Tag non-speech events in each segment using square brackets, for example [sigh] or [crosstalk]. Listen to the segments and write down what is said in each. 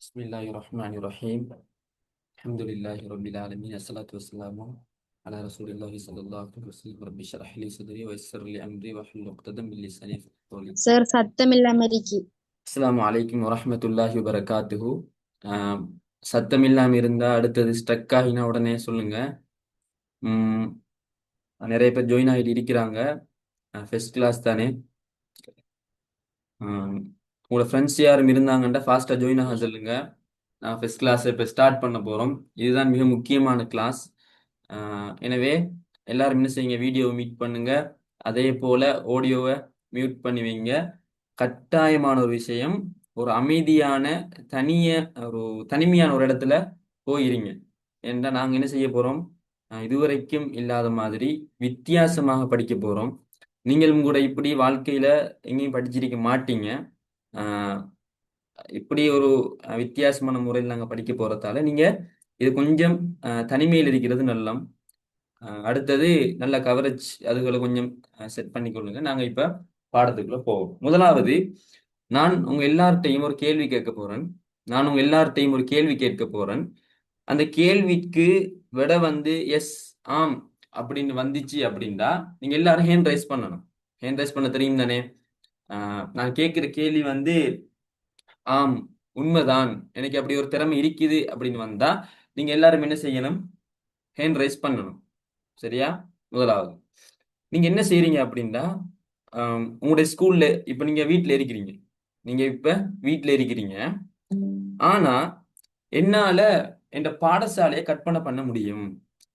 بسم الله الرحمن الرحيم الحمد لله رب العالمين الصلاة والسلام على رسول الله صلى الله عليه وسلم رب اشرح لي صدري ويسر لي أمري واحلل عقدة من لساني يفقهوا قولي sir சத்தமில்லாம இருக்கு அஸ்ஸலாமு அலைக்கும் வரஹ்மத்துல்லாஹி வபரகாத்துஹு ஆம், சத்தம் இல்லாம இருந்தா அடுத்தது ஸ்ட்ரக் ஆகினா உடனே சொல்லுங்க ம், நிறைய பேர் ஜாயின் ஆகிட்டு இருக்கிறாங்க ஃபர்ஸ்ட் கிளாஸ் தானே ஆம், உங்களோட ஃப்ரெண்ட்ஸ் யாரும் இருந்தாங்கன்னா ஃபாஸ்ட்டாக ஜாயின் ஆக சொல்லுங்க. நான் ஃபர்ஸ்ட் கிளாஸ் இப்போ ஸ்டார்ட் பண்ண போகிறோம் இதுதான் மிக முக்கியமான கிளாஸ் எனவே எல்லாரும் என்ன செய்யுங்க? வீடியோவை மீட் பண்ணுங்க. அதே போல் ஆடியோவை மியூட் பண்ணி வைங்க. கட்டாயமான ஒரு விஷயம். ஒரு அமைதியான தனிய ஒரு தனிமையான ஒரு இடத்துல போயிருங்க. ஏன்னா நாங்கள் என்ன செய்ய போகிறோம் இதுவரைக்கும் இல்லாத மாதிரி வித்தியாசமாக படிக்க போகிறோம் நீங்களும் கூட இப்படி வாழ்க்கையில் எங்கேயும் படிச்சிருக்க மாட்டீங்க. இப்படி ஒரு வித்தியாசமான முறையில் நாங்கள் படிக்க போகிறதால நீங்கள் இது கொஞ்சம் தனிமையில் இருக்கிறது நல்லம். அடுத்தது நல்ல கவரேஜ் அதுகளை கொஞ்சம் செட் பண்ணிக்கொள்ளுங்க நாங்கள் இப்போ பாடத்துக்குள்ளே போவோம். முதலாவது நான் உங்கள் எல்லார்ட்டையும் ஒரு கேள்வி கேட்க போகிறேன் நான் உங்கள் எல்லார்ட்டையும் ஒரு கேள்வி கேட்க போகிறேன் அந்த கேள்விக்கு விட வந்து எஸ் ஆம் அப்படின்னு வந்துச்சு அப்படின்னா நீங்கள் எல்லாரும் ஹேண்ட் ரைஸ் பண்ணணும். ஹேண்ட் ரைஸ் பண்ண தெரியும் தானே? நான் கேட்கிற கேள்வி வந்து ஆம் உண்மைதான். எனக்கு அப்படி ஒரு திறமை இருக்குது அப்படின்னு வந்தா நீங்க எல்லாரும் என்ன செய்யணும்? ஹேண்ட் ரைஸ் பண்ணணும். சரியா? முதலாவது. நீங்க என்ன செய்றீங்க அப்படின்னா உங்களுடைய ஸ்கூல்ல இப்ப நீங்க வீட்ல இருக்கிறீங்க. நீங்க இப்ப வீட்ல இருக்கிறீங்க. ஆனா என்னால என் பாடசாலையை கற்பனை பண்ண முடியும்.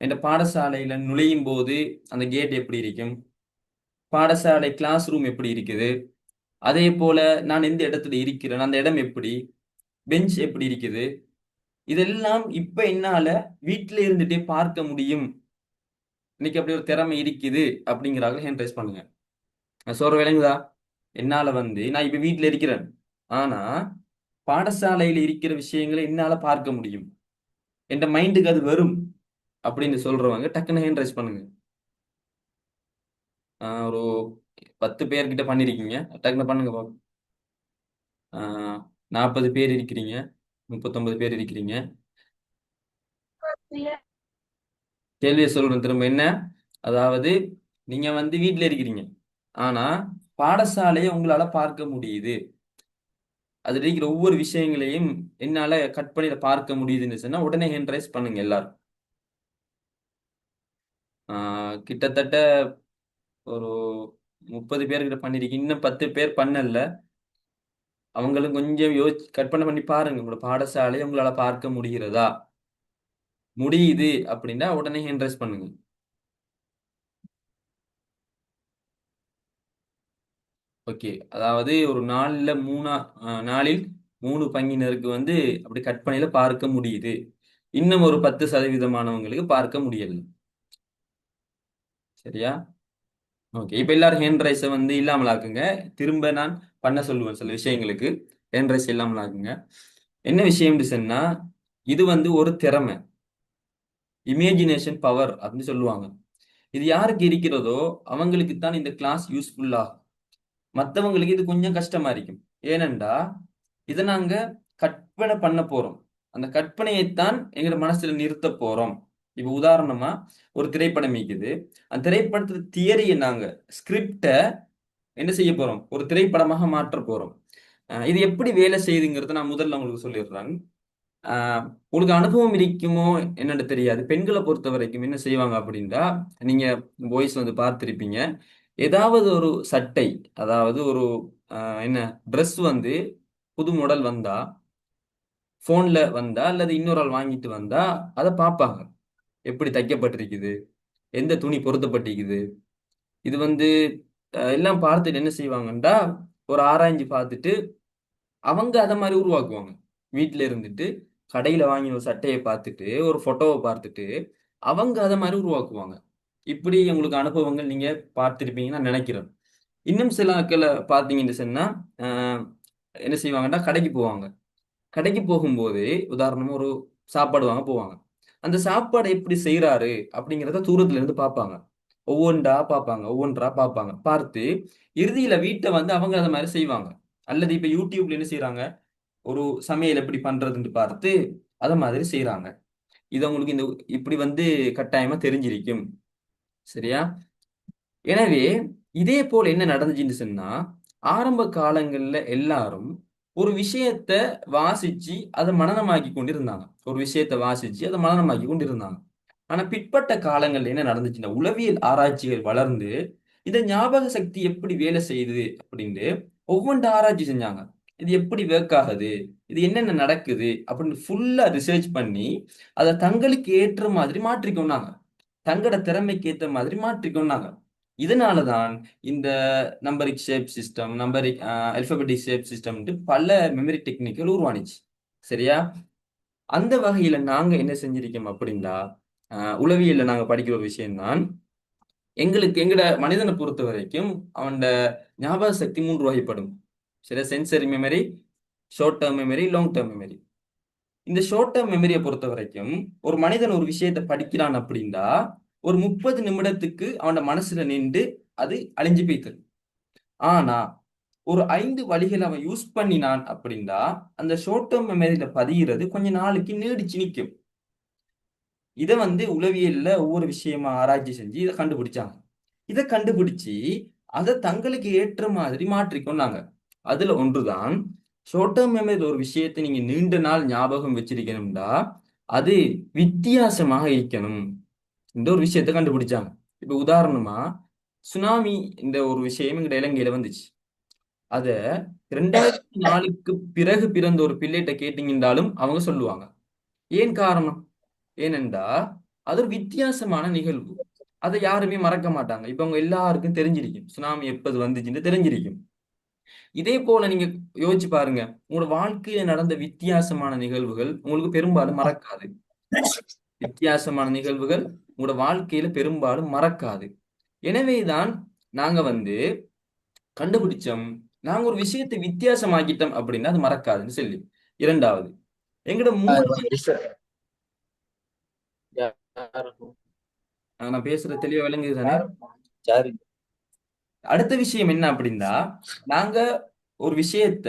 என் பாடசாலையில நுழையும் போது அந்த கேட் எப்படி இருக்கும்? பாடசாலை கிளாஸ் ரூம் எப்படி இருக்குது? அதே போல நான் எந்த இடத்துல இருக்கிறேன்? அந்த இடம் எப்படி? பெஞ்ச் எப்படி இருக்குது? இதெல்லாம் இப்ப என்னால வீட்டுல இருந்துட்டே பார்க்க முடியும். இன்னைக்கு அப்படி ஒரு திறமை இருக்குது அப்படிங்கிறாங்க ஹேண்ட் ரைஸ் பண்ணுங்க. நான் சொல்ற விளங்குதா? என்னால வந்து நான் இப்ப வீட்டுல இருக்கிறேன். ஆனா பாடசாலையில இருக்கிற விஷயங்களை என்னால பார்க்க முடியும். என் மைண்டுக்கு அது வரும் அப்படின்னு சொல்றவங்க டக்குன்னு ஹேண்ட் ரைஸ் பண்ணுங்க. ஆஹ் ஒரு பத்து பேர்கிட்ட பண்ணிருக்கீங்க. டக்குனு பண்ணுங்க பாப்போம் நாற்பது பேர் இருக்கிறீங்க. முப்பத்தொன்பது பேர் இருக்கிறீங்க. கேள்வியை சொல்றேன் திரும்ப. என்ன? அதாவது நீங்க வந்து வீட்டில் இருக்கிறீங்க. ஆனா பாடசாலையை உங்களால பார்க்க முடியுது. அதுல இருக்கிற ஒவ்வொரு விஷயங்களையும் என்னால கட் பண்ணி பார்க்க முடியுதுன்னு சொன்னா உடனே ஹேண்ட் ரைஸ் பண்ணுங்க எல்லாரும். ஆஹ் கிட்டத்தட்ட ஒரு முப்பது பேர்கிட்ட பண்ணிருக்கீங்க. இன்னும் பத்து பேர் பண்ணல. அவங்களும் கொஞ்சம் யோசி கற்பனை பண்ணி பாருங்க. உங்களோட பாடசாலையை உங்களால பார்க்க முடிகிறதா? முடியுது அப்படின்னா உடனே ஹேண்ட்ரைஸ் பண்ணுங்க. ஓகே. அதாவது ஒரு நாலில் மூணா நாளில் மூணு பங்கினருக்கு வந்து அப்படி கற்பனையில பார்க்க முடியுது. இன்னும் ஒரு பத்து சதவீதமானவங்களுக்கு பார்க்க முடியல. சரியா? ஓகே. இப்போ எல்லாரும் ஹேண்ட் ரைஸை வந்து இல்லாமலாக்குங்க திரும்ப நான் பண்ண சொல்லுவேன் சில விஷயங்களுக்கு. ஹேண்ட் ரைஸ் இல்லாமலாக்குங்க என்ன விஷயம்னு சொன்னா இது வந்து ஒரு திறமை. இமேஜினேஷன் பவர் அப்படின்னு சொல்லுவாங்க. இது யாருக்கு இருக்கிறதோ அவங்களுக்கு தான் இந்த கிளாஸ் யூஸ்ஃபுல்லாகும் மற்றவங்களுக்கு இது கொஞ்சம் கஷ்டமா இருக்கும். ஏனென்றா இதை நாங்கள் கற்பனை பண்ண போறோம். அந்த கற்பனையைத்தான் எங்களோட மனசுல நிறுத்த போறோம். இப்ப உதாரணமா ஒரு திரைப்படம் இருக்குது அந்த திரைப்படத்துல தியரியை நாங்க ஸ்கிரிப்டை என்ன செய்ய போறோம்? ஒரு திரைப்படமாக மாற்ற போறோம். இது எப்படி வேலை செய்யுதுங்கிறத நான் முதல்ல உங்களுக்கு சொல்லிடுறேன். ஆஹ் உங்களுக்கு அனுபவம் இருக்குமோ என்னன்னு தெரியாது. பெண்களை பொறுத்த வரைக்கும் என்ன செய்வாங்க அப்படின்னா நீங்க பாய்ஸ் வந்து பார்த்துருப்பீங்க. ஏதாவது ஒரு சட்டை அதாவது ஒரு என்ன ட்ரெஸ் வந்து புது மாடல் வந்தா ஃபோனில் வந்தா அல்லது இன்னொரு ஆள் வாங்கிட்டு வந்தா அதை பார்ப்பாங்க. எப்படி தைக்கப்பட்டிருக்குது? எந்த துணி பொருத்தப்பட்டிருக்குது? இது வந்து எல்லாம் பார்த்துட்டு என்ன செய்வாங்கன்றா ஒரு ஆராய்ஞ்சு பார்த்துட்டு அவங்க அதை மாதிரி உருவாக்குவாங்க. வீட்டில் இருந்துட்டு கடையில் வாங்கின ஒரு சட்டையை பார்த்துட்டு ஒரு ஃபோட்டோவை பார்த்துட்டு அவங்க அதை மாதிரி உருவாக்குவாங்க. இப்படி உங்களுக்கு அனுபவங்கள் நீங்கள் பார்த்துருப்பீங்கன்னு நான் நினைக்கிறேன். இன்னும் சில ஆட்களை பார்த்தீங்கன்னு சொன்னால் என்ன செய்வாங்கன்னா கடைக்கு போவாங்க. கடைக்கு போகும்போது உதாரணமாக ஒரு சாப்பாடு வாங்க போவாங்க. அந்த சாப்பாடை எப்படி செய்கிறாரு அப்படிங்கிறத தூரத்துல இருந்து பார்ப்பாங்க. ஒவ்வொன்றா பார்ப்பாங்க ஒவ்வொன்றா பார்ப்பாங்க. பார்த்து இறுதியில வீட்டை வந்து அவங்க அதை மாதிரி செய்வாங்க. அல்லது இப்ப யூடியூப்ல என்ன செய்றாங்க? ஒரு சமையல் எப்படி பண்றதுன்னு பார்த்து அதை மாதிரி செய்கிறாங்க இது அவங்களுக்கு இந்த இப்படி வந்து கட்டாயமா தெரிஞ்சிருக்கும். சரியா? எனவே இதே போல் என்ன நடந்துச்சுன்னு சொன்னா ஆரம்ப காலங்கள்ல எல்லாரும் ஒரு விஷயத்த வாசிச்சு அதை மனனமாக்கி கொண்டிருந்தாங்க. ஒரு விஷயத்த வாசிச்சு அதை மனநமாக்கி கொண்டிருந்தாங்க. ஆனா பிற்பட்ட காலங்கள்ல என்ன நடந்துச்சுன்னா உளவியல் ஆராய்ச்சிகள் வளர்ந்து இந்த ஞாபக சக்தி எப்படி வேலை செய்யுது அப்படின்ட்டு ஒவ்வொன்று ஆராய்ச்சி செஞ்சாங்க. இது எப்படி ஒர்க் ஆகுது? இது என்னென்ன நடக்குது? அப்படின்னு ஃபுல்லா ரிசர்ச் பண்ணி அதை தங்களுக்கு ஏற்ற மாதிரி மாற்றிக்கொண்டாங்க. தங்களோட திறமைக்கு ஏற்ற மாதிரி மாற்றிக்கொண்டாங்க. இதனாலதான் இந்த numeric shape system numeric alphabetic shape சிஸ்டம்ட்டு பல மெமரி டெக்னிக்கல் உருவானுச்சு. சரியா? அந்த வகையில நாங்க என்ன செஞ்சிருக்கோம் அப்படின்னா உளவியலில் உளவியல்ல நாங்க படிக்கிற ஒரு விஷயம்தான் எங்களுக்கு எங்கட மனிதனை பொறுத்த வரைக்கும் அவனோட ஞாபக சக்தி மூன்று வகைப்படும். சரியா? Sensory memory short term memory long term memory இந்த ஷார்ட் டேர்ம் மெமரியை பொறுத்த வரைக்கும் ஒரு மனிதன் ஒரு விஷயத்தை படிக்கிறான் அப்படின்னா ஒரு முப்பது நிமிடத்துக்கு அவனோட மனசுல நின்று அது அழிஞ்சு போய்த்தது. ஆனா ஒரு ஐந்து வழிகள் அவன் யூஸ் பண்ணினான் அப்படின்னா அந்த ஷோர்ட் டேர்ம் மெமரியில பதிகிறது கொஞ்ச நாளைக்கு நீடிச்சு நிற்கும் இதை வந்து உளவியல்ல ஒவ்வொரு விஷயமா ஆராய்ச்சி செஞ்சு இதை கண்டுபிடிச்சாங்க. இதை கண்டுபிடிச்சு அதை தங்களுக்கு ஏற்ற மாதிரி மாற்றிக்கொண்டாங்க. அதுல ஒன்றுதான் ஷோர்ட் டேர்ம் ஒரு விஷயத்தை நீங்க நீண்ட நாள் ஞாபகம் வச்சிருக்கணும்டா அது வித்தியாசமாக இருக்கணும். இந்த ஒரு விஷயத்தை கண்டுபிடிச்சாங்க. இப்ப உதாரணமா சுனாமி இந்த ஒரு விஷயம் எங்க இலங்கையில வந்துச்சு. அத ரெண்டாயிரத்தி நாலுக்கு பிறகு பிறந்த ஒரு பிள்ளைகிட்ட கேட்டீங்கன்றாலும் அவங்க சொல்லுவாங்க. ஏன் காரணம்? ஏனென்றா அது ஒரு வித்தியாசமான நிகழ்வு. அதை யாருமே மறக்க மாட்டாங்க. இப்ப அவங்க எல்லாருக்கும் தெரிஞ்சிருக்கும். சுனாமி எப்போது வந்துச்சுன்னு தெரிஞ்சிருக்கும். இதே போல நீங்க யோசிச்சு பாருங்க. உங்களோட வாழ்க்கையில நடந்த வித்தியாசமான நிகழ்வுகள் உங்களுக்கு பெரும்பாலும் மறக்காது. வித்தியாசமான நிகழ்வுகள் உங்களோட வாழ்க்கையில பெரும்பாலும் மறக்காது. எனவேதான் நாங்க வந்து கண்டுபிடிச்சோம் நாங்க ஒரு விஷயத்தை வித்தியாசமாக்கிட்டோம் அப்படின்னா அது மறக்காதுன்னு சொல்லி. இரண்டாவது ஆஹ் நான் பேசுறது தெளிவா விளங்குது தானே? அடுத்த விஷயம் என்ன அப்படின்னா நாங்க ஒரு விஷயத்த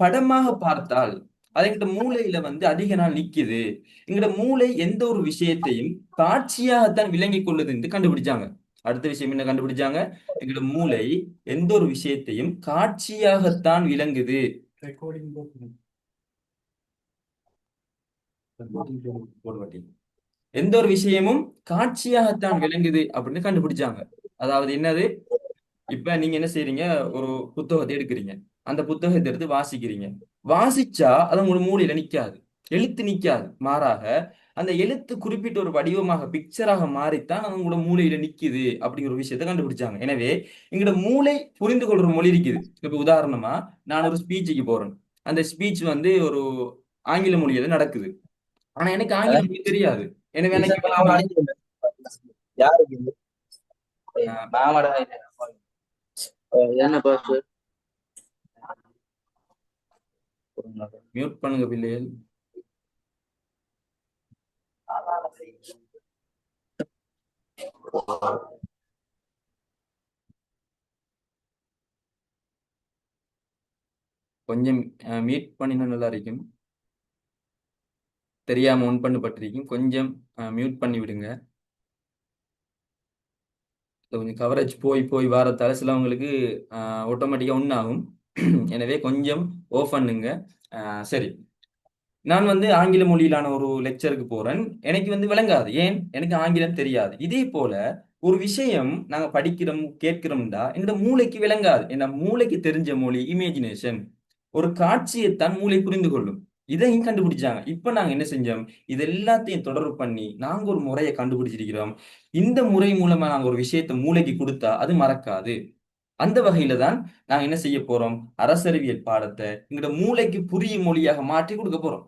படமாக பார்த்தால் அது எங்கட மூளையில வந்து அதிக நாள் நிக்குது. எங்கட மூளை எந்த ஒரு விஷயத்தையும் காட்சியாகத்தான் விளங்கி கொள்ளுது என்று கண்டுபிடிச்சாங்க. அடுத்த விஷயம் என்ன கண்டுபிடிச்சாங்க? எங்கட மூளை எந்த ஒரு விஷயத்தையும் காட்சியாகத்தான் விளங்குது. எந்த ஒரு விஷயமும் காட்சியாகத்தான் விளங்குது அப்படின்னு கண்டுபிடிச்சாங்க. அதாவது என்னது? இப்ப நீங்க என்ன செய்றீங்க? ஒரு புத்தகத்தை எடுக்கிறீங்க. அந்த புத்தகத்தை எடுத்து வாசிக்கிறீங்க. வாசிச்சா அது உங்களோட மூளையில நிக்காது. எழுத்து நிக்காது. மாறாக அந்த எழுத்து குறிப்பிட்ட ஒரு வடிவமாக பிக்சராக மாறித்தான் அது உங்களோட மூளையில நிக்குது அப்படிங்கிற ஒரு விஷயத்தை கண்டுபிடிச்சாங்க. எனவே எங்களோட மூளை புரிந்து கொள்ற மொழி இருக்குது. இப்ப உதாரணமா நான் ஒரு ஸ்பீச்சுக்கு போறேன். அந்த ஸ்பீச் வந்து ஒரு ஆங்கில மொழியில நடக்குது. ஆனா எனக்கு ஆங்கில மொழி தெரியாது. எனவே எனக்கு யாருக்கு இது? ஆஹ் மாமடா இது. அஹ் என்ன பாஸ் மியூட் பண்ணுங்க பிள்ளைகள் கொஞ்சம் மீட் பண்ணினா நல்லா இருக்கும் தெரியாம ஒன் பண்ணப்பட்டிருக்கும் கொஞ்சம் மியூட் பண்ணி விடுங்க. கொஞ்சம் கவரேஜ் போய் போய் வாரத்தால சிலவங்களுக்கு ஆட்டோமேட்டிக்காக ஒன் ஆகும். [clears throat] எனவே கொஞ்சம் ஓஃப் சரி. நான் வந்து ஆங்கில மொழியிலான ஒரு லெக்சருக்கு போறேன். எனக்கு வந்து விளங்காது. ஏன்? எனக்கு ஆங்கிலம் தெரியாது. இதே போல ஒரு விஷயம் நாங்க படிக்கிறோம் கேட்கிறோம்டா என்னோட மூளைக்கு விளங்காது. என்ன மூளைக்கு தெரிஞ்ச மொழி இமேஜினேஷன் ஒரு காட்சியைத்தான் மூளை புரிந்து கொள்ளும். இதையும் கண்டுபிடிச்சாங்க. இப்ப நாங்க என்ன செஞ்சோம்? இது எல்லாத்தையும் தொடர்பு பண்ணி நாங்க ஒரு முறையை கண்டுபிடிச்சிருக்கிறோம். இந்த முறை மூலமா நாங்க ஒரு விஷயத்தை மூளைக்கு கொடுத்தா அது மறக்காது. அந்த வகையில தான் நாங்கள் என்ன செய்ய போறோம்? அரசறிவியல் பாடத்தை எங்களோட மூளைக்கு புரியும் மொழியாக மாற்றி கொடுக்க போறோம்.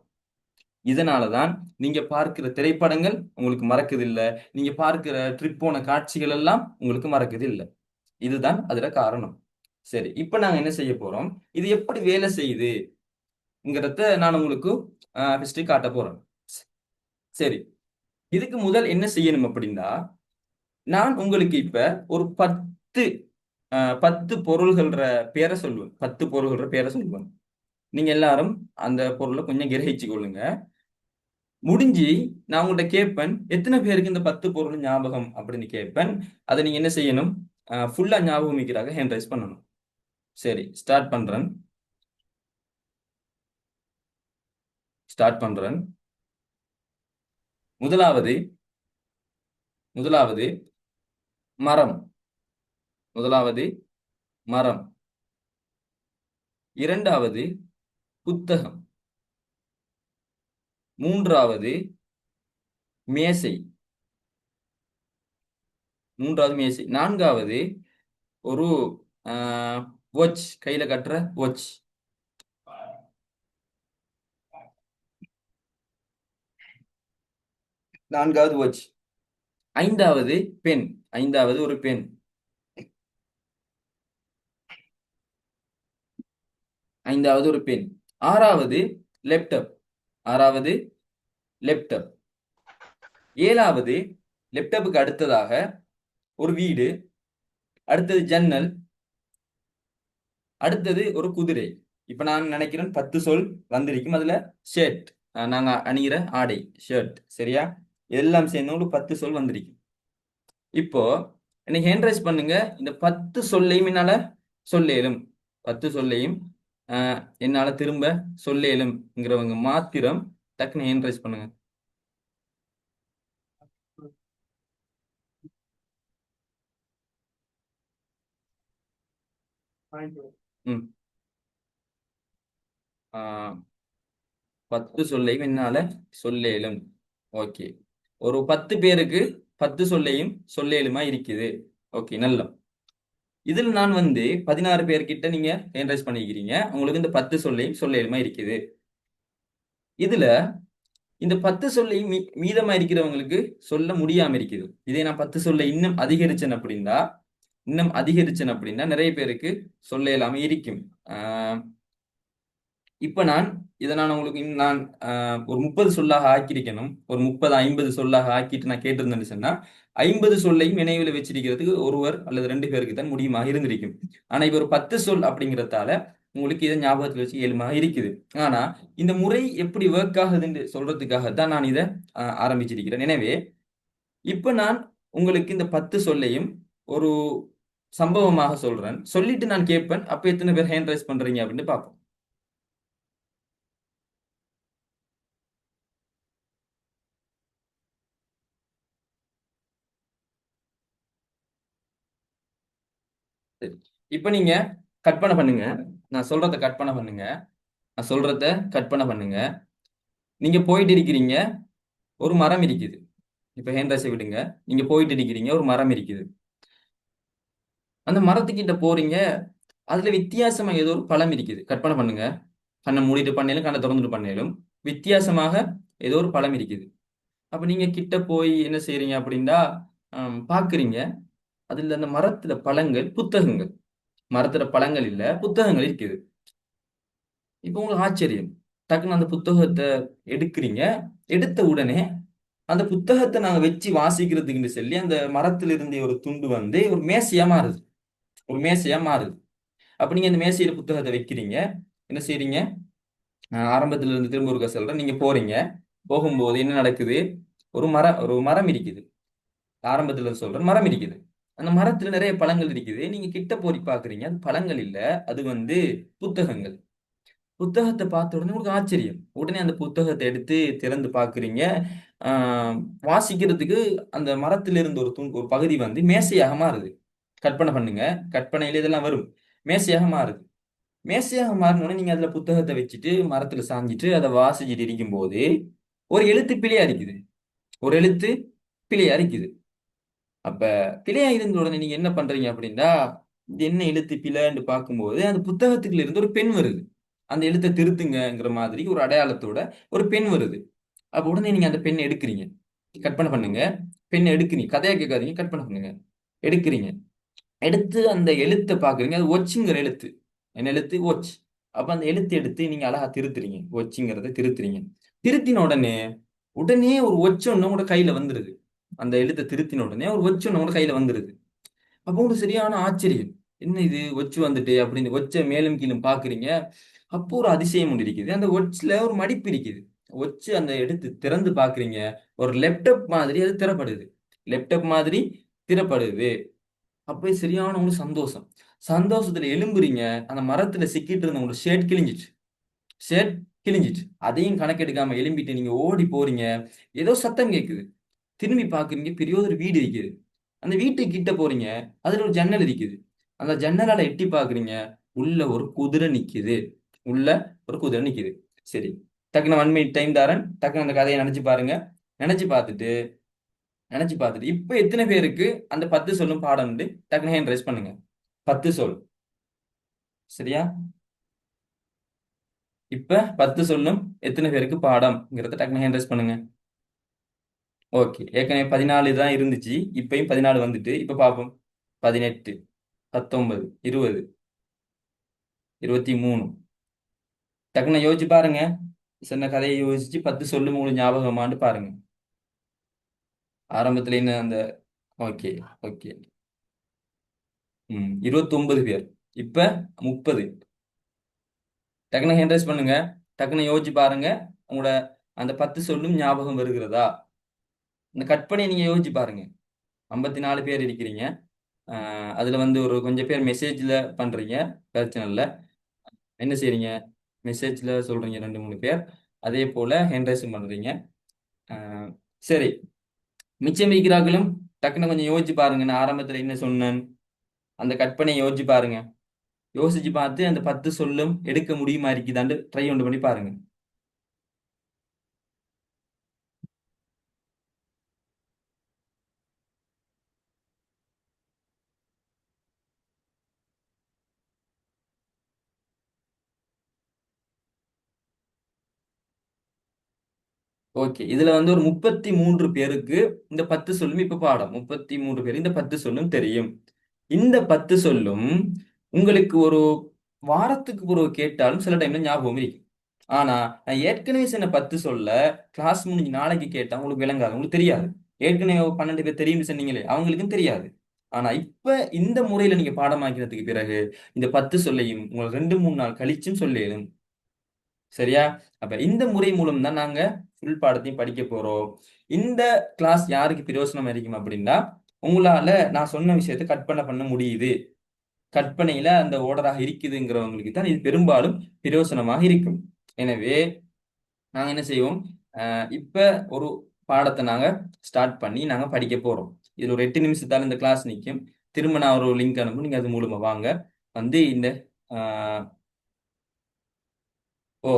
இதனாலதான் நீங்க பார்க்கிற திரைப்படங்கள் உங்களுக்கு மறக்குது இல்லை நீங்க பார்க்கிற ட்ரிப் போன காட்சிகள் எல்லாம் உங்களுக்கு மறக்குது இல்லை இதுதான் அதுல காரணம். சரி இப்ப நாங்க என்ன செய்ய போறோம்? இது எப்படி வேலை செய்யுதுங்கிறத நான் உங்களுக்கு ஹிஸ்டரி காட்ட போறேன். சரி இதுக்கு முதல் என்ன செய்யணும் அப்படின்னா நான் உங்களுக்கு இப்ப ஒரு பத்து பத்து பொருள்கள்ற பேரை சொல்லுவேன். பத்து பொருள்கிற பேரை சொல்லுவேன். நீங்க எல்லாரும் அந்த பொருளை கொஞ்சம் கிரகிச்சு கொள்ளுங்க. முடிஞ்சு நான் உங்கள்கிட்ட கேட்பேன் எத்தனை பேருக்கு இந்த பத்து பொருள் ஞாபகம் அப்படின்னு கேட்பேன். அதை நீங்க என்ன செய்யணும்? ஃபுல்லா ஞாபகம் வைக்கிறாங்க ஹேண்ட் ரைஸ் பண்ணணும். சரி ஸ்டார்ட் பண்றேன். ஸ்டார்ட் பண்றேன். முதலாவது முதலாவது மரம். முதலாவது மரம். இரண்டாவது புத்தகம். மூன்றாவது மேசை. மூன்றாவது மேசை. நான்காவது ஒரு வாட்ச் கையில கட்டுற வாட்ச் நான்காவது வாட்ச் ஐந்தாவது பெண். ஐந்தாவது ஒரு பெண். ஐந்தாவது ஒரு பெண். ஆறாவது லெப்டப் ஆறாவது லேப்டாப் ஏழாவது லெப்டப்புக்கு அடுத்ததாக ஒரு வீடு. அடுத்தது ஜன்னல். அடுத்தது ஒரு குதிரை. இப்ப நான் நினைக்கிறேன் பத்து சொல் வந்திருக்கும். அதுல ஷர்ட் நாங்க அணிகிற ஆடை ஷர்ட் சரியா? எல்லாம் சேர்ந்து ஒரு பத்து சொல் வந்திருக்கும். இப்போ எனக்கு ஹேண்ட் ரைஸ் பண்ணுங்க. இந்த பத்து சொல்லையும் என்னால சொல்லேலும் பத்து சொல்லையும் என்னால திரும்ப சொல்லேலும்ங்கிறவங்க மாத்திரம் டக்குன்னு ஹேண்ட் ரைஸ் பண்ணுங்க. ம். ஆஹ், பத்து சொல்லையும் என்னால சொல்லேலும் ஓகே. ஒரு பத்து பேருக்கு பத்து சொல்லையும் சொல்லேலுமா இருக்குது. ஓகே நல்ல இதில் நான் வந்து பதினாறு பேர்கிட்ட நீங்க ஹேண்ட் பண்ணிக்கிறீங்க. உங்களுக்கு இந்த பத்து சொல்லையும் சொல்லையுமா இருக்குது. இதுல இந்த பத்து சொல்லையும் மீ மீதமா இருக்கிறவங்களுக்கு சொல்ல முடியாம இருக்குது. இதே நான் பத்து சொல்ல இன்னும் அதிகரிச்சேன் அப்படின்னா இன்னும் அதிகரிச்சேன் அப்படின்னா நிறைய பேருக்கு சொல்ல இல்லாம இருக்கும். ஆஹ் இப்ப நான் இதை நான் உங்களுக்கு இன்னும் நான் ஒரு முப்பது சொல்லாக ஆக்கியிருக்கணும். ஒரு முப்பது ஐம்பது சொல்லாக ஆக்கிட்டு நான் கேட்டிருந்தேன்னு சொன்னா ஐம்பது சொல்லையும் நினைவில் வச்சிருக்கிறதுக்கு ஒருவர் அல்லது ரெண்டு பேருக்கு தான் முடியுமா இருந்திருக்கும். ஆனா இப்ப ஒரு பத்து சொல் அப்படிங்கிறதால உங்களுக்கு இதை ஞாபகத்தில் வச்சு ஏழுமா இருக்குது. ஆனா இந்த முறை எப்படி ஒர்க் ஆகுதுன்னு சொல்றதுக்காக தான் நான் இதை ஆரம்பிச்சிருக்கிறேன். எனவே இப்ப நான் உங்களுக்கு இந்த பத்து சொல்லையும் ஒரு சம்பவமாக சொல்றேன். சொல்லிட்டு நான் கேட்பேன். அப்ப எத்தனை பேர் ஹேண்ட் ரைஸ் பண்றீங்க அப்படின்னு பார்ப்போம். சரி. இப்ப நீங்க கற்பனை பண்ணுங்க. நான் சொல்றத கற்பனை பண்ணுங்க. நான் சொல்றத கற்பனை பண்ணுங்க. நீங்க போயிட்டு இருக்கிறீங்க. ஒரு மரம் இருக்குது. இப்ப ஹேந்தாசை விடுங்க. நீங்க போயிட்டு இருக்கிறீங்க. ஒரு மரம் இருக்குது. அந்த மரத்துக்கிட்ட போறீங்க. அதுல வித்தியாசமா ஏதோ ஒரு பழம் இருக்குது. கற்பனை பண்ணுங்க. கண்ணை மூடிட்டு பண்ணையிலும் கண்ணை திறந்துட்டு பண்ணையிலும் வித்தியாசமாக ஏதோ ஒரு பழம் இருக்குது. அப்ப நீங்க கிட்ட போய் என்ன செய்யறீங்க அப்படின்னா பாக்குறீங்க. அதுல அந்த மரத்துல பழங்கள் புத்தகங்கள். மரத்துல பழங்கள் இல்ல புத்தகங்கள் இருக்குது. இப்போ உங்களுக்கு ஆச்சரியம். டக்குன்னு அந்த புத்தகத்தை எடுக்கிறீங்க. எடுத்த உடனே அந்த புத்தகத்தை நாங்க வச்சு வாசிக்கிறதுக்குன்னு சொல்லி அந்த மரத்துல இருந்த ஒரு துண்டு வந்து ஒரு மேசையா மாறுது. ஒரு மேசையா மாறுது. அப்ப நீங்க அந்த மேசையில புத்தகத்தை வைக்கிறீங்க. என்ன செய்றீங்க? ஆரம்பத்துல இருந்து திரும்ப ஒருக்க சொல்றேன். நீங்க போறீங்க. போகும்போது என்ன நடக்குது? ஒரு மரம் ஒரு மரம் இருக்குது. ஆரம்பத்துல சொல்றேன். மரம் இருக்குது. அந்த மரத்துல நிறைய பழங்கள் இருக்குது. நீங்க கிட்ட போய் பாக்குறீங்க அது பழங்கள் இல்ல. அது வந்து புத்தகங்கள். புத்தகத்தை பார்த்த உடனே உங்களுக்கு ஆச்சரியம். உடனே அந்த புத்தகத்தை எடுத்து திறந்து பாக்குறீங்க ஆஹ் வாசிக்கிறதுக்கு அந்த மரத்துல இருந்து ஒரு துண் ஒரு பகுதி வந்து மேசையாக மாறுது. கற்பனை பண்ணுங்க. கற்பனையில இதெல்லாம் வரும். மேசையாக மாறுது. மேசையாக மாறின உடனே நீங்க அதுல புத்தகத்தை வச்சுட்டு மரத்துல சாஞ்சிட்டு அதை வாசிச்சுட்டு இருக்கும்போது ஒரு எழுத்து பிழையா இருக்குது. ஒரு எழுத்து பிழையா இருக்குது. அப்ப பிழையா இருந்த உடனே நீங்க என்ன பண்றீங்க அப்படின்னா இது என்ன எழுத்து பிழைன்னு பார்க்கும்போது அந்த புத்தகத்துக்குள்ள இருந்து ஒரு பெண் வருது. அந்த எழுத்தை திருத்துங்கங்கிற மாதிரி ஒரு அடையாளத்தோட ஒரு பெண் வருது. அப்ப உடனே நீங்க அந்த பெண்ணை எடுக்கிறீங்க. கற்பனை பண்ணுங்க. பெண்ணை எடுக்கிறீங்க. கதையா கேட்காதீங்க. கற்பனை பண்ணுங்க. எடுக்கிறீங்க. எடுத்து அந்த எழுத்தை பாக்குறீங்க அது ஒச்சுங்கிற எழுத்து. என்ன எழுத்து? ஒச். அப்ப அந்த எழுத்து எடுத்து நீங்க அழகா திருத்துறீங்க. ஒச்சுங்கிறத திருத்துறீங்க. திருத்தின உடனே உடனே ஒரு ஒச்சு ஒண்ணு உங்களோட கையில வந்துருது. அந்த எழுத்தை திருத்தின உடனே ஒரு ஒச்சு நம்மளோட கையில வந்துருது அப்போ ஒரு சரியான ஆச்சரியம். என்ன இது? ஒச்சு வந்துட்டு அப்படின்னு ஒச்ச மேலும் கீழும் பாக்குறீங்க. அப்போ ஒரு அதிசயம் ஒன்று இருக்குது. அந்த ஒச்சில் ஒரு மடிப்பு இருக்குது. ஒச்சு அந்த எடுத்து திறந்து பாக்குறீங்க. ஒரு லேப்டாப் மாதிரி அது திறப்படுது. லேப்டாப் மாதிரி திறப்படுது. அப்போ சரியான உங்களுக்கு சந்தோஷம். சந்தோஷத்துல எலும்புறீங்க அந்த மரத்துல சிக்கிட்டு இருந்த உங்களுக்கு ஷேட் கிழிஞ்சிச்சு. ஷேட் கிழிஞ்சிச்சு. அதையும் கணக்கெடுக்காம எலும்பிட்டு நீங்க ஓடி போறீங்க. ஏதோ சத்தம் கேட்குது திரும்பி பார்க்குறீங்க பெரிய ஒரு வீடு இருக்குது. அந்த வீட்டுக்கு கிட்ட போறீங்க அதுல ஒரு ஜன்னல் இருக்குது. அந்த ஜன்னலால எட்டி பாக்குறீங்க உள்ள ஒரு குதிரை நிக்குது. உள்ள ஒரு குதிரை நிக்குது. சரி. டக்குன்னு ஒன் மினிட் டைம் தாரன். டக்குன்னு அந்த கதையை நினைச்சு பாருங்க. நினைச்சு பார்த்துட்டு நினைச்சு பார்த்துட்டு இப்ப எத்தனை பேருக்கு அந்த பத்து சொல்லும் பாடம் உண்டு? டக்குனு ஹேண்ட் ரைஸ் பண்ணுங்க. பத்து சொல். சரியா? இப்ப பத்து சொல்லும் எத்தனை பேருக்கு பாடம்ங்கிறத டக்குனு ஹேண்ட் ரைஸ் பண்ணுங்க. ஓகே ஏற்கனவே பதினாலு தான் இருந்துச்சு. இப்பயும் பதினாலு வந்துட்டு. இப்ப பார்ப்போம் பதினெட்டு பத்தொன்பது இருபது இருபத்தி மூணு. டக்குன்னு யோசிச்சு பாருங்க. சொன்ன கதையை யோசிச்சு பத்து சொல்லு உங்களுக்கு ஞாபகமான்னு பாருங்க. ஆரம்பத்துல என்ன அந்த ஓகே ஓகே ம் இருபத்தொன்பது பேர். இப்ப முப்பது. டக்குன்னு ஹேண்ட்ரைஸ் பண்ணுங்க. டக்குன்னு யோசிச்சு பாருங்க. உங்களோட அந்த பத்து சொல்லும் ஞாபகம் வருகிறதா? இந்த கற்பனையை நீங்கள் யோசிச்சு பாருங்க. ஐம்பத்தி நாலு பேர் இருக்கிறீங்க. அதில் வந்து ஒரு கொஞ்சம் பேர் மெசேஜில் பண்ணுறீங்க பிரச்சனை இல்லை. என்ன செய்கிறீங்க மெசேஜில் சொல்கிறீங்க ரெண்டு மூணு பேர். அதே போல் ஹேண்ட் பண்ணுறீங்க சரி. மிச்சம் இருக்கிறார்களும் டக்குன்னு கொஞ்சம் யோசிச்சு பாருங்க. நான் ஆரம்பத்தில் என்ன சொன்னேன்? அந்த கற்பனையை யோசிச்சு பாருங்க. யோசிச்சு பார்த்து அந்த பத்து சொல்லும் எடுக்க முடியுமா? இருக்குதாண்டு ட்ரை ஒன்று பண்ணி பாருங்க. ஓகே. இதுல வந்து ஒரு முப்பத்தி மூன்று பேருக்கு இந்த பத்து சொல்லும் இப்ப பாடம். முப்பத்தி மூன்று பேர். இந்த பத்து சொல்லும் தெரியும். இந்த பத்து சொல்லும் உங்களுக்கு ஒரு வாரத்துக்கு ஒரு கேட்டாலும் சில டைம்ல ஞாபகம் இருக்கு ஆனா நான் ஏற்கனவே சொன்ன பத்து சொல்ல கிளாஸ் முடிஞ்சு நாளைக்கு கேட்டா உங்களுக்கு விளங்காது. உங்களுக்கு தெரியாது. ஏற்கனவே பன்னெண்டு பேர் தெரியும்னு சொன்னீங்களே அவங்களுக்கும் தெரியாது. ஆனா இப்ப இந்த முறையில நீங்க பாடமாக்கிறதுக்கு பிறகு இந்த பத்து சொல்லையும் உங்களுக்கு ரெண்டு மூணு நாள் கழிச்சும் சொல்லிடும் சரியா? அப்ப இந்த முறை மூலம் தான் நாங்க ஃபுல் பாடத்தையும் படிக்க போறோம். இந்த கிளாஸ் யாருக்கு பிரயோசனம் இருக்கும் அப்படின்னா உங்களால நான் சொன்ன விஷயத்த கற்பனை பண்ண முடியுது. கற்பனையில அந்த ஓடராக இருக்குதுங்கிறவங்களுக்கு தான் இது பெரும்பாலும் பிரயோசனமாக இருக்கும். எனவே நாங்க என்ன செய்வோம்? இப்ப ஒரு பாடத்தை நாங்க ஸ்டார்ட் பண்ணி நாங்க படிக்க போறோம். இதுல ஒரு எட்டு நிமிஷத்தால இந்த கிளாஸ் நிற்கும் திரும்ப நான் ஒரு லிங்க் அனுப்பும். நீங்க அது மூலமா வாங்க. வந்து இந்த ஓ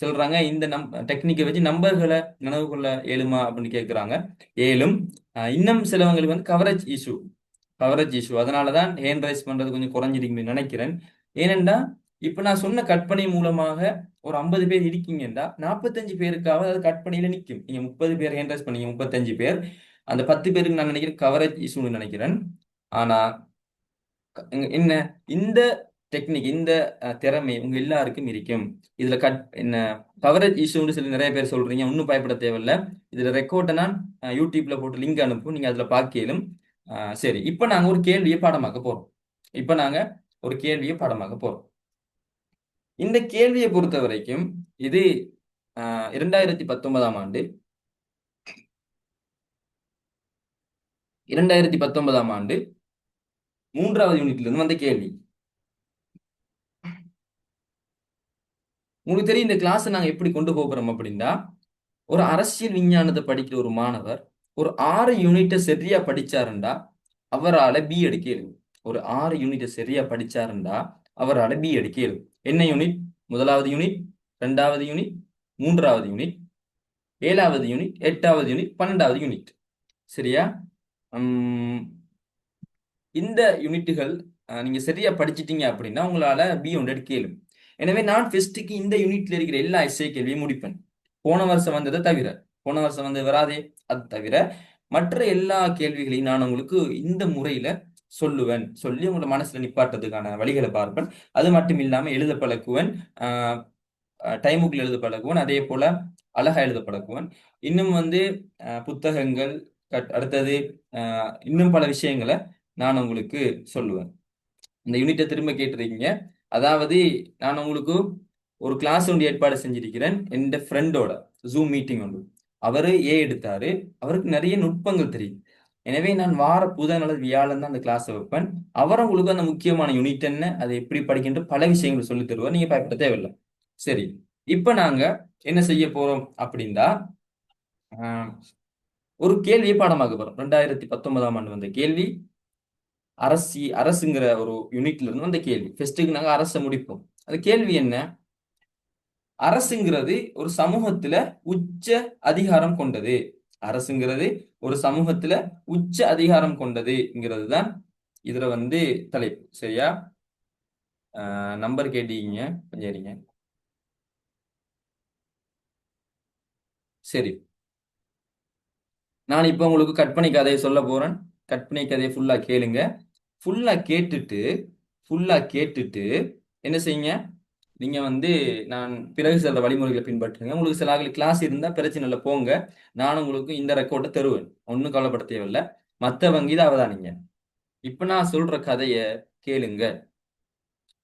சொல்றாங்க இந்த நம் டெக்னிக்கை வச்சு நம்பர்களை நினைவு கொள்ள ஏழுமா அப்படின்னு கேட்குறாங்க ஏழும் இன்னும் சிலவங்களுக்கு வந்து கவரேஜ் இஷ்யூ கவரேஜ் இஷ்யூ அதனால தான் ஹேண்ட் ரைஸ் பண்றது கொஞ்சம் குறைஞ்சிருக்குன்னு நினைக்கிறேன். ஏனென்றா இப்போ நான் சொன்ன கற்பனை மூலமாக ஒரு ஐம்பது பேர் இருக்கீங்கன்னா நாற்பத்தஞ்சு பேருக்காவது அது கற்பனையில நிற்கும் நீங்க முப்பது பேர் ஹேண்ட் ரைஸ் பண்ணீங்க முப்பத்தஞ்சு பேர். அந்த பத்து பேருக்கு நான் நினைக்கிறேன் கவரேஜ் இஷ்யூன்னு நினைக்கிறேன். ஆனா என்ன இந்த டெக்னிக் இந்த திறமை உங்க எல்லாருக்கும் இருக்கும். இதுல கட் என்ன கவரேஜ் இஷ்யூன்னு சொல்லி நிறைய பேர் சொல்றீங்க. ஒன்றும் பயப்பட தேவையில்ல. இதுல ரெக்கார்டை நான் யூடியூப்ல போட்டு லிங்க் அனுப்பும் நீங்க அதுல பார்க்கலும் சரி. இப்போ நாங்க ஒரு கேள்வியை பாடமாக்க போறோம். இப்போ நாங்க ஒரு கேள்வியை பாடமாக்க போறோம். இந்த கேள்வியை பொறுத்த வரைக்கும் இது இரண்டாயிரத்தி பத்தொன்பதாம் ஆண்டு. இரண்டாயிரத்தி பத்தொன்பதாம் ஆண்டு மூன்றாவது யூனிட்ல இருந்து வந்த கேள்வி. உங்களுக்கு தெரியும் இந்த கிளாஸ் நாங்க எப்படி கொண்டு போகிறோம் அப்படின்னா ஒரு அரசியல் விஞ்ஞானத்தை படிக்கிற ஒரு மாணவர் ஒரு ஆறு யூனிட்டை சரியா படிச்சாருண்டா அவரால் பி எடுக்க எழுதும் ஒரு ஆறு யூனிட்டை சரியா படிச்சாருண்டா அவரால் பி எடுக்க எழுதும் என்ன யூனிட் முதலாவது யூனிட் ரெண்டாவது யூனிட் மூன்றாவது யூனிட் ஏழாவது யூனிட் எட்டாவது யூனிட் பன்னெண்டாவது யூனிட் சரியா? இந்த யூனிட்டுகள் நீங்க சரியா படிச்சிட்டீங்க அப்படின்னா உங்களால பி ஒன்று எடுக்க எழுதும் எனவே நான் ஃபெஸ்ட்டுக்கு இந்த யூனிட்ல இருக்கிற எல்லா எஸ்ஏ கேள்வியும் முடிப்பேன். போன வருஷம் வந்ததை தவிர போன வருஷம் வந்தது வராதே அது தவிர மற்ற எல்லா கேள்விகளையும் நான் உங்களுக்கு இந்த முறையில சொல்லுவேன். சொல்லி உங்களோட மனசுல நிப்பாட்டுறதுக்கான வழிகளை பார்ப்பேன். அது மட்டும் இல்லாம எழுத பழக்குவேன் டைமுக்குள்ள எழுத பழக்குவேன் அதே போல அழகா எழுத பழக்குவேன் இன்னும் வந்து புத்தகங்கள் அடுத்தது இன்னும் பல விஷயங்களை நான் உங்களுக்கு சொல்லுவேன். இந்த யூனிட்டை திரும்ப கேட்டிருக்கீங்க. அதாவது நான் உங்களுக்கு ஒரு கிளாஸ் ஒன்று ஏற்பாடு செஞ்சிருக்கிறேன். என் ஃப்ரெண்டோட ஜூம் மீட்டிங் ஒன்று அவரு ஏ எடுத்தாரு. அவருக்கு நிறைய நுட்பங்கள் தெரியும். எனவே நான் வார புதன் அல்லது வியாழன் தான் அந்த கிளாஸை வைப்பேன். அவர் உங்களுக்கு அந்த முக்கியமான யூனிட் என்ன அதை எப்படி படிக்கின்ற பல விஷயங்கள் சொல்லி தருவார். நீங்க பயப்பட தேவையில்லை. சரி. இப்ப நாங்க என்ன செய்ய போறோம் அப்படின்னா ஒரு கேள்வியை பாடமாக்க போறோம். ரெண்டாயிரத்தி பத்தொன்பதாம் ஆண்டு வந்த கேள்வி. அரசி அரசுங்கிற ஒரு யூனிட்ல இருந்து அந்த கேள்வி. ஃபெஸ்ட்டுக்கு நாங்கள் அரசை முடிப்போம். அந்த கேள்வி என்ன? அரசுங்கிறது ஒரு சமூகத்துல உச்ச அதிகாரம் கொண்டது. அரசுங்கிறது ஒரு சமூகத்துல உச்ச அதிகாரம் கொண்டதுங்கிறது தான் இதுல வந்து தலைப்பு. சரியா? நம்பர் கேட்டீங்க. கொஞ்சம் இருங்க. சரி. நான் இப்போ உங்களுக்கு கற்பனை கதையை சொல்ல போறேன். கற்பனை கதையை ஃபுல்லா கேளுங்க. ஃபுல்லாக கேட்டுட்டு ஃபுல்லாக கேட்டுட்டு என்ன செய்யுங்க? நீங்கள் வந்து நான் பிறகு சில வழிமுறைகளை பின்பற்றுங்க. உங்களுக்கு சில கிளாஸ் இருந்தால் பிரச்சனை இல்லை போங்க. நான் உங்களுக்கு இந்த ரெக்கார்டை தருவேன். ஒன்றும் கவலைப்பட தேவையில்லை. மற்றவங்க இதை அவதானிங்க. இப்போ நான் சொல்கிற கதையை கேளுங்க.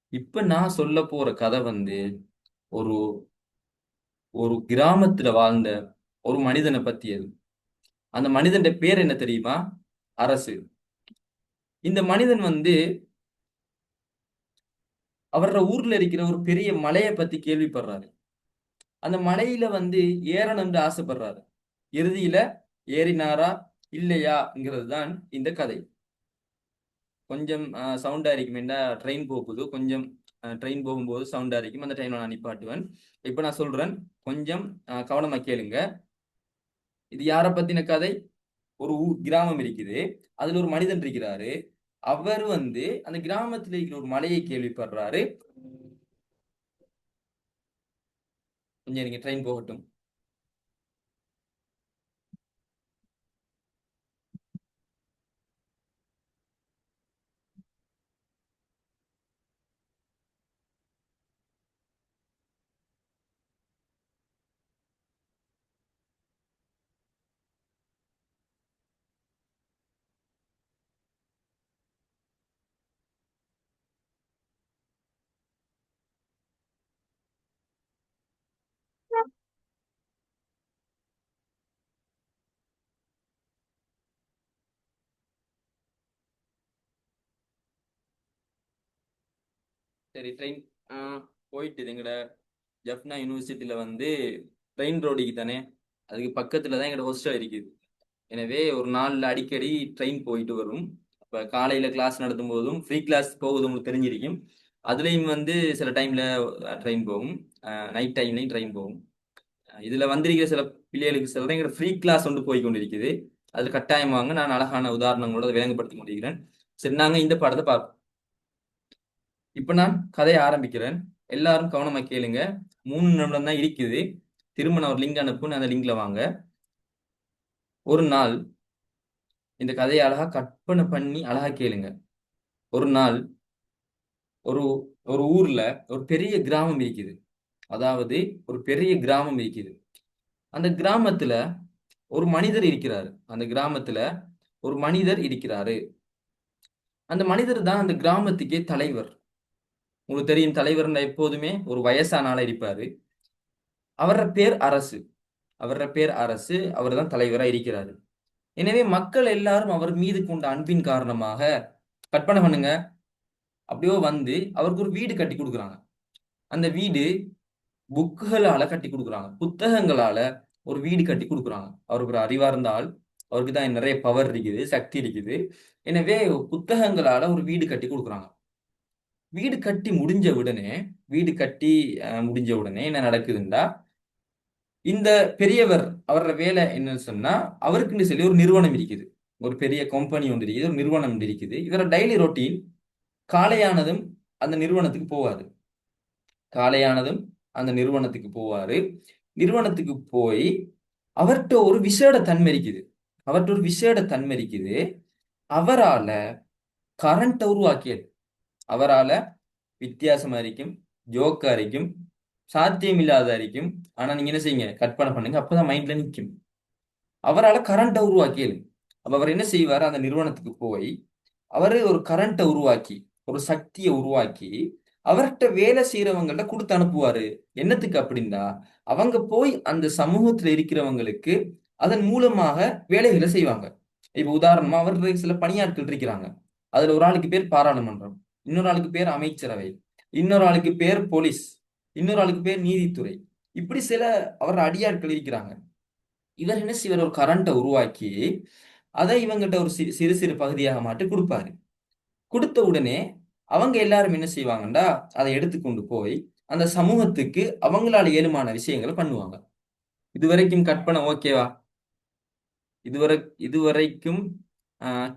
இப்போ நான் சொல்ல போகிற கதை வந்து ஒரு ஒரு கிராமத்தில் வாழ்ந்த ஒரு மனிதனை பற்றியது அந்த மனிதன் பேர் என்ன தெரியுமா? அரசு. இந்த மனிதன் வந்து அவரோட ஊர்ல இருக்கிற ஒரு பெரிய மலையை பத்தி கேள்விப்படுறாரு. அந்த மலையில வந்து ஏறணும்னு ஆசைப்படுறாரு. இறுதியில ஏறினாரா இல்லையாங்கிறது தான் இந்த கதை. கொஞ்சம் சவுண்டா இருக்கும். என்ன ட்ரெயின் போகுது. கொஞ்சம் ட்ரெயின் போகும்போது சவுண்டா இருக்கும். அந்த டைம்ல நான் நிப்பாட்டுவேன். இப்ப நான் சொல்றேன். கொஞ்சம் கவனமா கேளுங்க. இது யாரை பத்தின கதை? ஒரு ஊர் கிராமம் இருக்குது. அதுல ஒரு மனிதன் இருக்கிறாரு. அவர் வந்து அந்த கிராமத்துல இருக்கிற ஒரு மலையை கேள்விப்படுறாரு. கொஞ்சம் நீங்க ட்ரெயின் போகட்டும். சரி ட்ரெயின் போயிட்டு எங்கட ஜப்னா யூனிவர்சிட்டியில வந்து ட்ரெயின் ரோடுக்கு தானே அதுக்கு பக்கத்துல தான் எங்களோட ஹோஸ்டல் இருக்குது. எனவே ஒரு நாளில் அடிக்கடி ட்ரெயின் போயிட்டு வரும். இப்போ காலையில கிளாஸ் நடத்தும் போதும் ஃப்ரீ கிளாஸ் போகுது உங்களுக்கு தெரிஞ்சிருக்கும். அதுலேயும் வந்து சில டைம்ல ட்ரெயின் போகும். நைட் டைம்லையும் ட்ரெயின் போகும். இதில் இதுல வந்திருக்கிற சில பிள்ளைகளுக்கு சில எங்களோட ஃப்ரீ கிளாஸ் ஒன்று போய் கொண்டிருக்குது. அதுல கட்டாயமாக நான் அழகான உதாரணங்களோட அதை விளங்கப்படுத்தி கொண்டிருக்கிறேன் சரி நாங்க இந்த பாடத்தை பார்ப்போம். இப்ப நான் கதையை ஆரம்பிக்கிறேன். எல்லாரும் கவனமா கேளுங்க. மூணு நிமிடம் தான் இருக்குது. திரும்ப நான் ஒரு லிங்க் அனுப்புன்னு அந்த லிங்க்ல வாங்க. ஒரு நாள் இந்த கதையை அழகா கற்பனை பண்ணி அழகா கேளுங்க. ஒரு நாள் ஒரு ஒரு ஊர்ல ஒரு பெரிய கிராமம் இருக்குது. அதாவது ஒரு பெரிய கிராமம் இருக்குது. அந்த கிராமத்துல ஒரு மனிதர் இருக்கிறாரு. அந்த கிராமத்துல ஒரு மனிதர் இருக்கிறாரு. அந்த மனிதர் தான் அந்த கிராமத்துக்கே தலைவர். உங்களுக்கு தெரியும் தலைவர்னா எப்போதுமே ஒரு வயசான இருப்பாரு. அவர பேர் அரசு. அவர பேர் அரசு அவர் தான் தலைவரா இருக்கிறாரு. எனவே மக்கள் எல்லாரும் அவர் மீது கொண்ட அன்பின் காரணமாக கற்பனை பண்ணுங்க. அப்படியோ வந்து அவருக்கு ஒரு வீடு கட்டி கொடுக்குறாங்க. அந்த வீடு புக்குகளால கட்டி கொடுக்குறாங்க. புத்தகங்களால ஒரு வீடு கட்டி கொடுக்குறாங்க. அவருக்கு ஒரு அறிவா இருந்தால் அவருக்கு தான் நிறைய பவர் இருக்குது சக்தி இருக்குது. எனவே புத்தகங்களால ஒரு வீடு கட்டி கொடுக்குறாங்க. வீடு கட்டி முடிஞ்ச உடனே வீடு கட்டி முடிஞ்ச உடனே என்ன நடக்குதுண்டா? இந்த பெரியவர் அவரோட வேலை என்னன்னு சொன்னா அவருக்குன்னு சொல்லி ஒரு நிறுவனம் இருக்குது. ஒரு பெரிய கம்பெனி ஒன்று இருக்குது ஒரு நிறுவனம் ஒன்று இருக்குது. இவரோட டெய்லி ரொட்டீன் காலையானதும் அந்த நிறுவனத்துக்கு போவாரு காலையானதும் அந்த நிறுவனத்துக்கு போவாரு. நிறுவனத்துக்கு போய் அவர்கிட்ட ஒரு விசேட தன்மை இருக்குது. அவர்கிட்ட ஒரு விசேட தன்மை இருக்குது. அவரால கரண்ட்டை உருவாக்கியது. அவரால வித்தியாசமாக இருக்கும் ஜோக்கா இருக்கும் சாத்தியம் இல்லாத இருக்கும் ஆனா நீங்க என்ன செய்யுங்க? கற்பனை பண்ணுங்க. அப்பதான் மைண்ட்ல நிற்கும் அவரால கரண்ட்டை உருவாக்கியது அப்போ அவர் என்ன செய்வாரு? அந்த நிறுவனத்துக்கு போய் அவர் ஒரு கரண்ட்டை உருவாக்கி ஒரு சக்தியை உருவாக்கி அவர்கிட்ட வேலை செய்யறவங்கள்ட்ட கொடுத்து அனுப்புவாரு. என்னத்துக்கு அப்படின்னா அவங்க போய் அந்த சமூகத்துல இருக்கிறவங்களுக்கு அதன் மூலமாக வேலைகளை செய்வாங்க. இப்ப உதாரணமா அவர்களுக்கு சில பணியாட்கள் இருக்கிறாங்க. அதுல ஒரு ஆளுக்கு பேர் பாராளுமன்றம். இன்னொரு ஆளுக்கு பேர் அமைச்சரவை இன்னொரு ஆளுக்கு பேர் போலீஸ் இன்னொரு ஆளுக்கு பேர் நீதித்துறை. இப்படி சில அவர் அடியாட்கள் இருக்கிறாங்க. இவர் என்ன செய்வார்? ஒரு கரண்ட்டை உருவாக்கி அதை இவங்கிட்ட ஒரு சிறு சிறு சிறு பகுதியாக மாற்றி கொடுப்பாரு. கொடுத்த உடனே அவங்க எல்லாரும் என்ன செய்வாங்கண்டா? அதை எடுத்துக்கொண்டு போய் அந்த சமூகத்துக்கு அவங்களால ஏழுமான விஷயங்களை பண்ணுவாங்க. இதுவரைக்கும் கற்பனை ஓகேவா இதுவரை இதுவரைக்கும்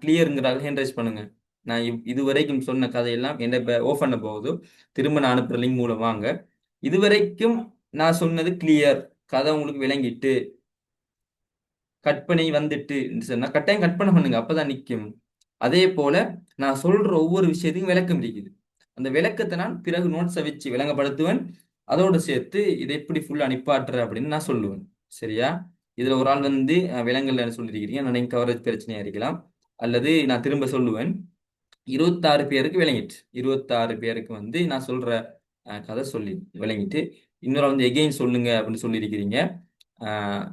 கிளியருங்கிறார்கள் ஹேண்ட் ரைஸ் பண்ணுங்க. நான் இவ்- இதுவரைக்கும் சொன்ன கதையெல்லாம் என்ன இப்போ ஓஃப் பண்ண போகுது. திரும்ப நான் அனுப்புற லிங்க் மூலம் வாங்க. இதுவரைக்கும் நான் சொன்னது கிளியர் கதை உங்களுக்கு விளங்கிட்டு கற்பனை வந்துட்டு சொன்னா கட்டாயம் கற்பனை பண்ணுங்க. அப்பதான் நிற்கும் அதே போல நான் சொல்ற ஒவ்வொரு விஷயத்தையும் விளக்கம் இருக்குது அந்த விளக்கத்தை நான் பிறகு நோட்ஸை வச்சு விளங்கப்படுத்துவேன். அதோடு சேர்த்து இதை எப்படி ஃபுல்லாக நிப்பாட்டுற அப்படின்னு நான் சொல்லுவேன். சரியா? இதுல ஒரு ஆள் வந்து அஹ், சொல்லியிருக்கிறீங்க நான் கவரேஜ் பிரச்சனையா இருக்கலாம். அல்லது நான் திரும்ப சொல்லுவேன். இருபத்தாறு பேருக்கு விளங்கிட்டு இருபத்தாறு பேருக்கு வந்து நான் சொல்ற கதை சொல்லி விளங்கிட்டு இன்னொரு வந்து எகெயின் சொல்லுங்க அப்படின்னு சொல்லியிருக்கிறீங்க.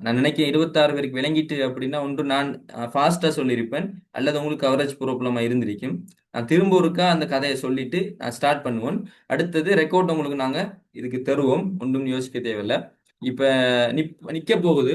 நான் நினைக்கிறேன் இருபத்தாறு பேருக்கு விளங்கிட்டு அப்படின்னா ஒன்று நான் ஃபாஸ்ட்டாக சொல்லியிருப்பேன் அல்லது உங்களுக்கு கவரேஜ் ப்ராப்ளமாக இருந்திருக்கும். நான் திரும்ப ஒருக்கா அந்த கதையை சொல்லிட்டு நான் ஸ்டார்ட் பண்ணுவோம். அடுத்தது ரெக்கார்ட் உங்களுக்கு நாங்கள் இதுக்கு தருவோம். ஒன்றும் யோசிக்க தேவையில்லை. இப்போ நிப் நிற்க போகுது.